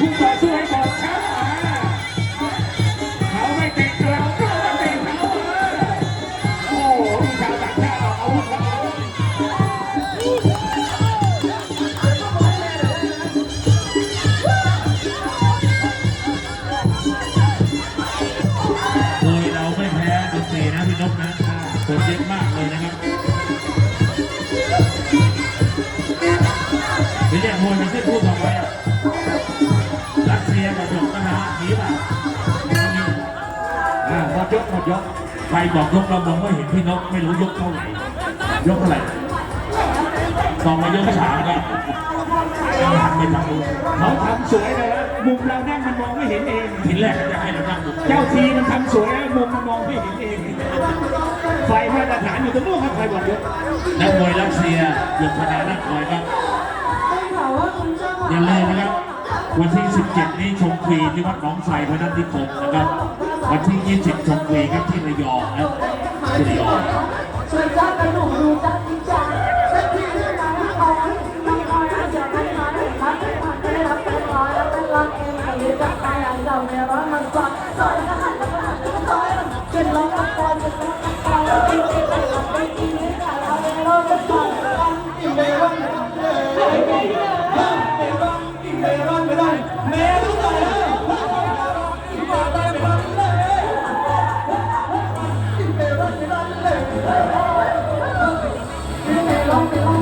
คู่ กหมดยกใครบอกยกเรามองไม่เห็นพี่นกไม่รู้ยกเท่าไหร่ยกเท่าไหร่ตองมายกฉางก็ยังหันไปทางนู้นเขาทำสวยเลยนะมุมเรานั่งมันมองไม่เห็นเองทีแรกก็จะให้เรานั่งดูเจ้าทีมันทำสวยนะมุมมันมองไม่เห็นเอง ไฟมาตรฐานอยู่ตรงนู้นครับใครบอกเยอะนักมวยรัสเซียหยกพนานักมวยครับอย่าลืมนะครับวันที่ 17 นี้ชมฟรีที่วัดหนองไทรพระนันทิคมนะครับ วันที่ 20ชมฟรีครับที่ระยองนะที่ระยองช่วยจ้าไปหนุ่มดูจ้าดีจ้าสักทีได้ไหมขอให้ไม่ขอให้จะไม่มาได้พักผ่อนไม่ได้รับเป็นร้อยแล้วเป็นร้อยเองหรือจะตายอย่างเราในร้อนมันกว่าซอยก็หันแล้วก็หันแล้วก็ซอยจนร้องตะโกนจนร้องตะโกนกินกินกันไปกินนี่ค่ะเราในร้อนจะซอยกันกินไปร้อนเลยไปเลย ย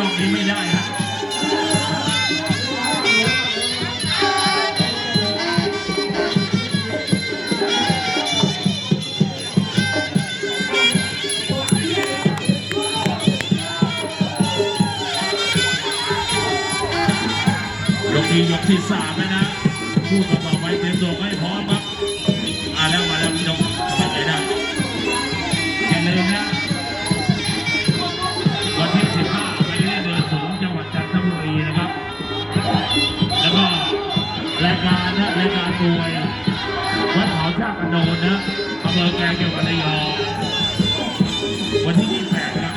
จ้องนี้ไม่ได้นะยกที่ยกที่สามแล้วนะพูดต่อไป มวยวัดเขาชากกระโนนะอำเภอแกลงจังหวัดระยองวันที่ 28ครับ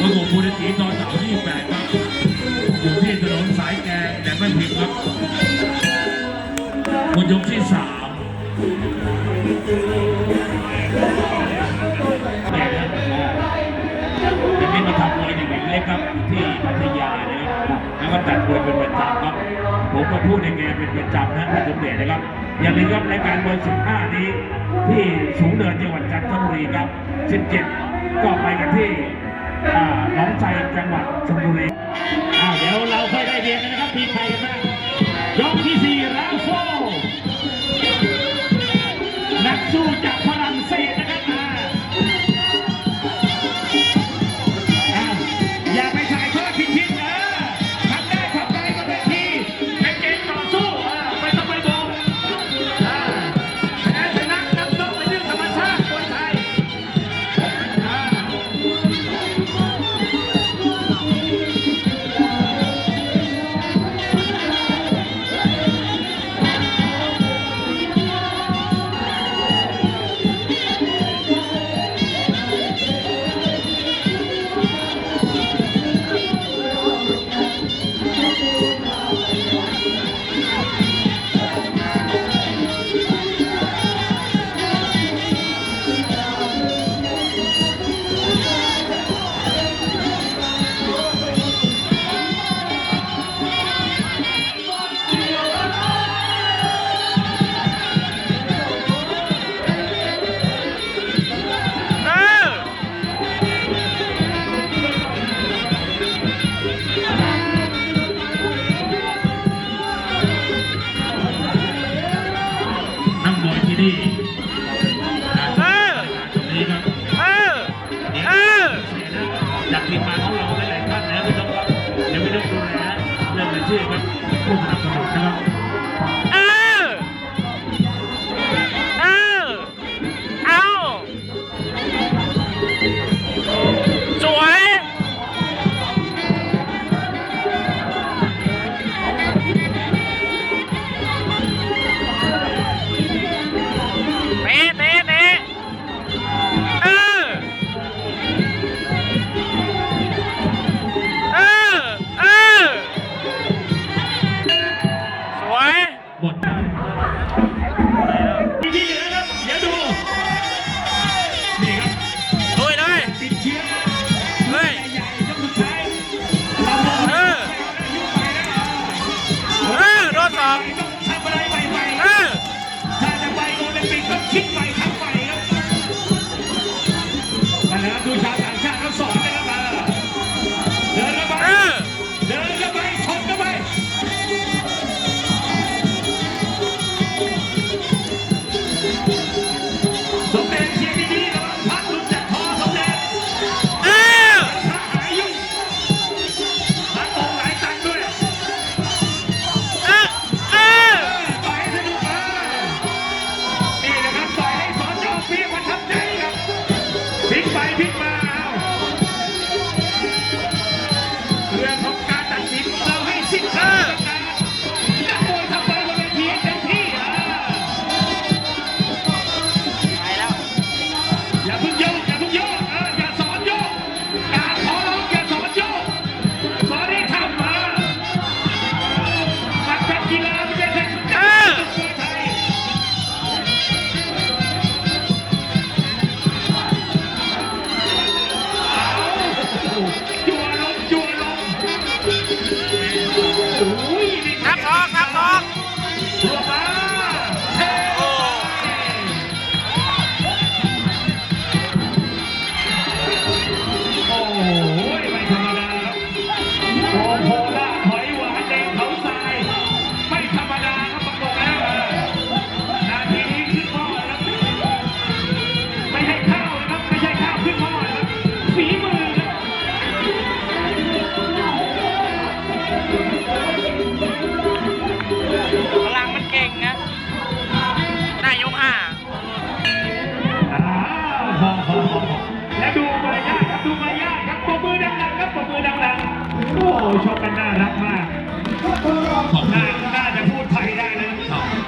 วันของภูริตีตอนเสาร์ที่28ครับอยู่ที่ถนนสายแกงแต่ไม่ผิดครับวันยกที่3แม่นะจะมีมาทำมวยเด็กๆเล็กครับที่พัทยา ก็จัดมวยเป็นประจำครับ ผมมาพูดในแง่เป็นประจำนะท่านสมเด็จนะครับ อย่าลืมครับรายการมวย 15 นี้ ที่สูงเนินจังหวัดจันทบุรีครับ 17 ก็ไปกันที่อ่าหนองใจจังหวัดชลบุรีเดี๋ยวเราค่อยได้เรียนกันนะครับทีใครกันบ้างย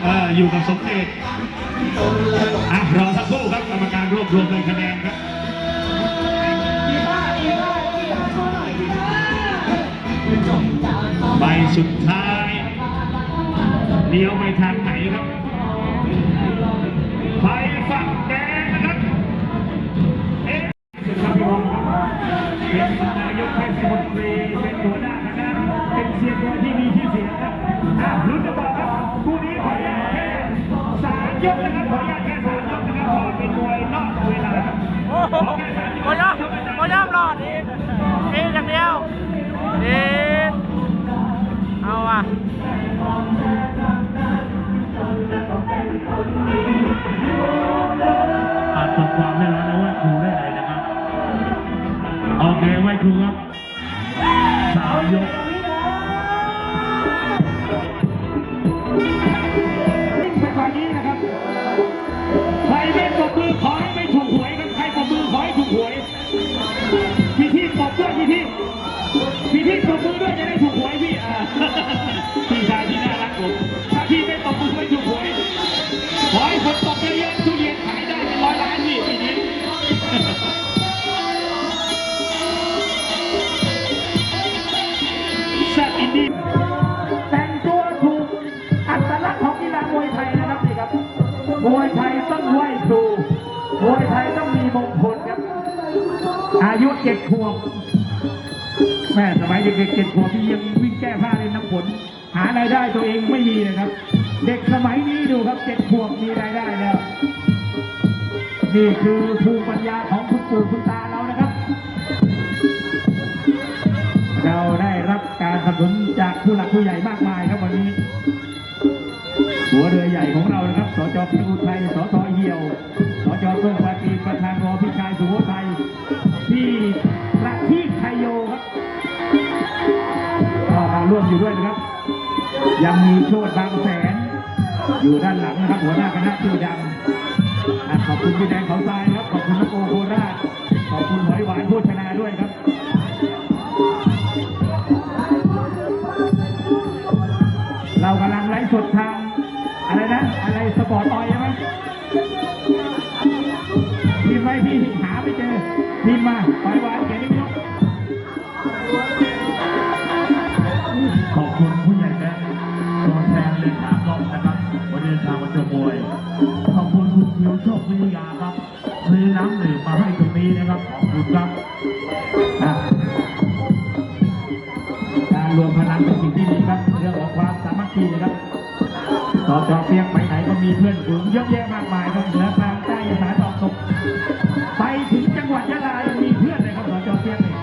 อออยู่กับสมเด็จอะรอสักครู่ครับกรรมการรวบรวมเลยคะแนนครับใบสุดท้ายเลี้ยวไปทางไหน ยกนะครับขออนุญาตแค่สามยกนะครับขอเป็นมวยนอกเวลาโอ้โหโมยอมโมยอมรอดอีกอีอย่างเดียวอีเอาอะอาจตกความได้แล้วนะว่าครูได้อะไรนะครับ โอเคไว้ครูครับ มือขอให้ไม่ถูกหวยครับใครปรบมือขอให้ถูกหวยพี่ที่ปรบด้วยพี่ที่พี่ที่ปรบมือด้วยจะได้ถูกหวยพี่อ่าพี่ชายที่น่ารักผมถ้าพี่ไม่ปรบมือไม่ถูกหวยขอให้คนตกเยอะๆทุเรียนขายได้เป็นร้อยล้านพี่ปีนี้แซ่บอินดี้แต่งตัวถูกอัตลักษณ์ของกีฬามวยไทยนะครับนี่ครับมวยไทย อายุเจ็ดขวบแม่สมัยเด็กๆเจ็ดขวบที่ยังวิ่งแก้ผ้าเล่นน้ำฝนหารายได้ตัวเองไม่มีนะครับ เด็กสมัยนี้ดูครับเจ็ดขวบมีรายได้แล้วนี่คือภูมิปัญญาของคุณปู่คุณตาเรานะครับ เราได้รับการสนับสนุนจากผู้หลักผู้ใหญ่มากมายครับวันนี้ หัวเรือใหญ่ของเรานะครับสจพิบูลไทยสทเหี่ยวสจต้นปาจีนประธาน ร่วมอยู่ด้วยนะครับ ยังมีโชดบางแสน อยู่ด้านหลังนะครับ หัวหน้าคณะชื่อดังขอบคุณพี่แดงเขาทรายครับ ขอบคุณนโกโคราชขอบคุณหอยหวานโภชนาด้วยครับเรากำลังไลฟ์สดทาง อะไรนะ อะไรสปอร์ตออยใช่ไหมพิมพ์ไว้พี่ ตัวแทนเลขากล้องนะครับ วันเดินทางมาชมมวย ขอบคุณคุณคิวโชควิทยาครับ ซื้อน้ำดื่มมาให้ตรงนี้นะครับ ขอบคุณครับการรวมพลังเป็นสิ่งที่ดีครับ เรื่องของความสามัคคีนะครับต่อจอเปียกไปไหนก็มีเพื่อนฝูงเยอะแยะมากมายครับเหนือกลางใต้อีสาตะวันตกไปถึงจังหวัดยะลายังมีเพื่อนเลยครับต่อจอเปียกนี่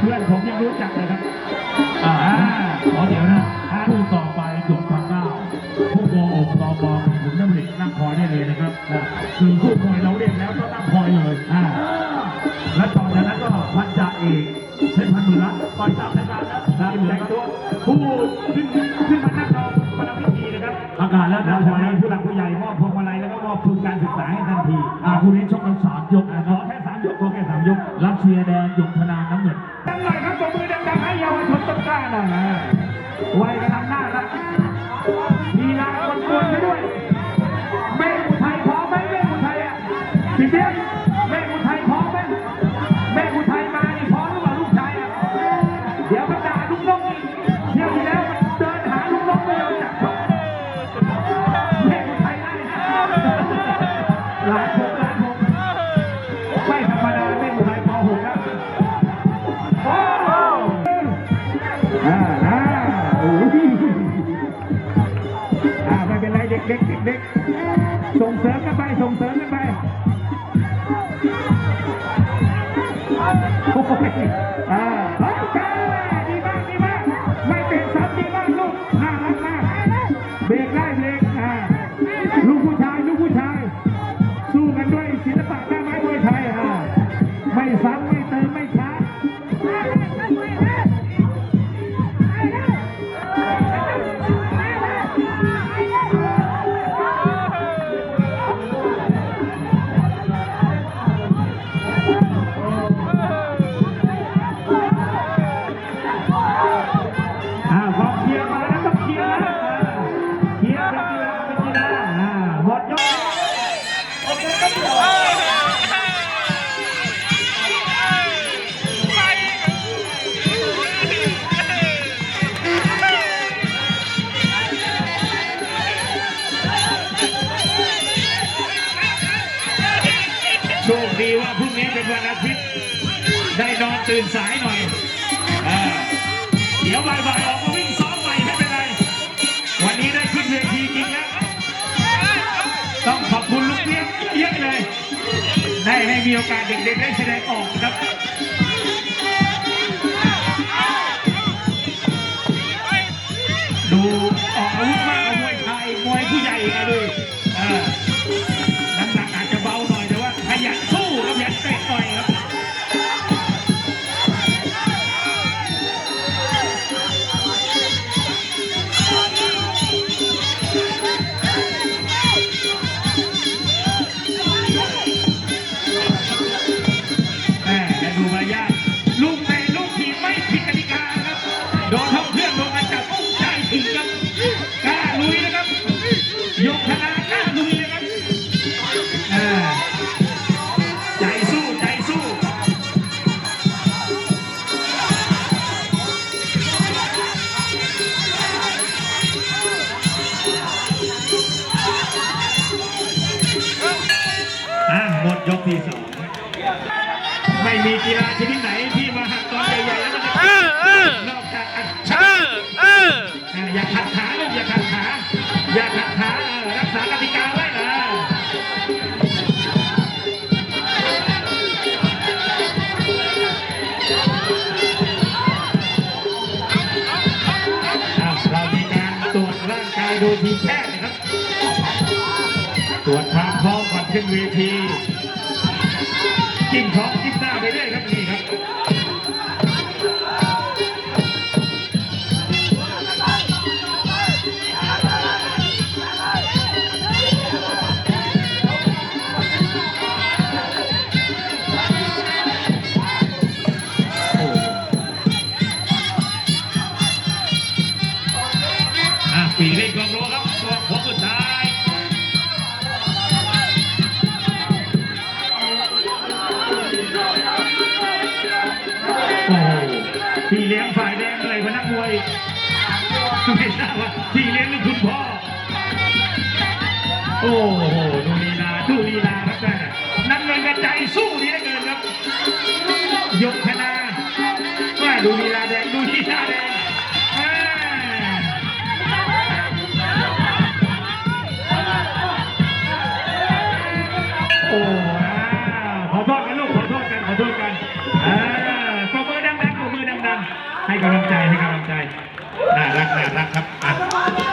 เพื่อนผมยังรู้จักเลยครับ บอลขุนน้ำเหล็กนั่งคอยได้เลยนะครับคือ อ้ ด้อนตื่นสายหน่อยเดี๋ยวบ่ายๆออกมาวิ่งซ้อมใหม่ไม่เป็นไร วันนี้ได้ขึ้นเวทีจริงแล้ว ต้องขอบคุณลูกเลี้ยงเยอะเลย ได้ให้มีโอกาสเด็กๆได้แสดงออกครับดูออกอาวุธมา ไม่มีกีฬาชนิดไหนที่มาหักตอนใหญ่ๆแล้วมันจะเออเออนอกจากอัดเอชักอเอออย่าขัดขาลูกอย่าขัดขาอย่าขัดขาเออรักษากติกาไว้นะอะเรามีการตรวจร่างกายโดยทีมแพทย์นะครับ ตรวจความพร้อมก่อนขึ้นเวที จิ้มท้องจิ้มหน้าไปเรื่อยครับ พี่เลี้ยงฝ่ายแดงอะไรวะนักมวยไม่ทราบว่าพี่เลี้ยงหรือค ให้กำลังใจให้กำลังใจน่ารักน่ารักครับอะ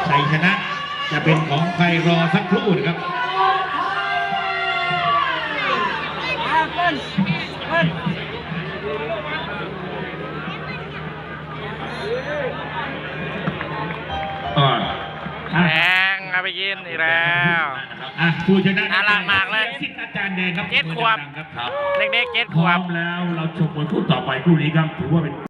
ชัยชนะจะเป็นของใครรอสักครู่นะครับอ่าอะแดงเอาไปกินอีกแล้วอะผู้ชนะน่ารักมากเลยสิทธิ์อาจารย์แดงครับเจ็ดขวบมือดังๆครับครับเด็กๆเจ็ดพขร้วอบมแล้วเราชมบทคู่ต่อไปคู่นี้ครับถือว่าเป็น